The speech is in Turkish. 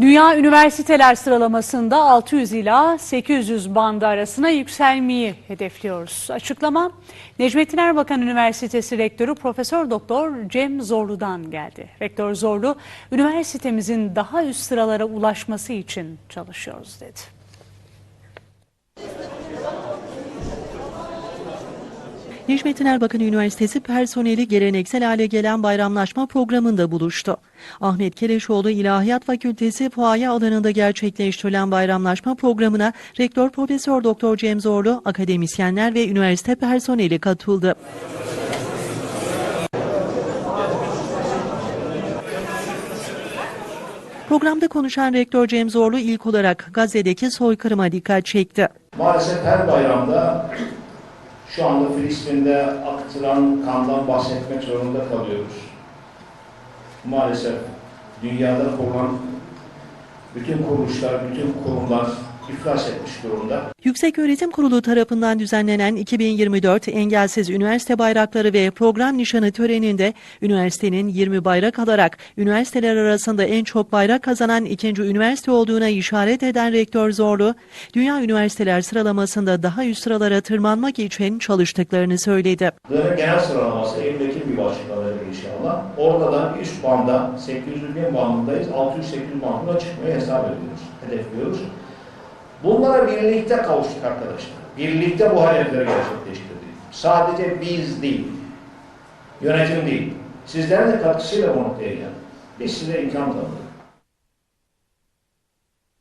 Dünya üniversiteler sıralamasında 600 ila 800 bandı arasına yükselmeyi hedefliyoruz. Açıklama Necmettin Erbakan Üniversitesi Rektörü Profesör Doktor Cem Zorlu'dan geldi. Rektör Zorlu, üniversitemizin daha üst sıralara ulaşması için çalışıyoruz dedi. Necmettin Erbakan Üniversitesi personeli geleneksel hale gelen bayramlaşma programında buluştu. Ahmet Keleşoğlu İlahiyat Fakültesi fuaye alanında gerçekleştirilen bayramlaşma programına Rektör Profesör Doktor Cem Zorlu, akademisyenler ve üniversite personeli katıldı. Programda konuşan Rektör Cem Zorlu ilk olarak Gazze'deki soykırıma dikkat çekti. Maalesef her bayramda şu anda Filistin'de aktıran kandan bahsetmek zorunda kalıyoruz. Maalesef dünyada kurulan bütün kuruluşlar, bütün kurumlar iflas etmiş durumda. Yüksek Öğretim Kurulu tarafından düzenlenen 2024 Engelsiz Üniversite Bayrakları ve Program Nişanı töreninde üniversitenin 20 bayrak alarak üniversiteler arasında en çok bayrak kazanan ikinci üniversite olduğuna işaret eden Rektör Zorlu, Dünya Üniversiteler sıralamasında daha üst sıralara tırmanmak için çalıştıklarını söyledi. Genel sıralaması Eylül-Ekim gibi açıklanacak inşallah. Oradan üst banda 800 bin bandındayız. 600-800 bandına çıkmayı hesap ediyoruz, hedefliyoruz. Bunlara birlikte kavuştuk arkadaşlar. Birlikte bu hedefleri gerçekleştirdik. Sadece biz değil, yönetim değil. Sizlerin de katkısıyla bu noktaya geldik. Biz size imkan tanıdık.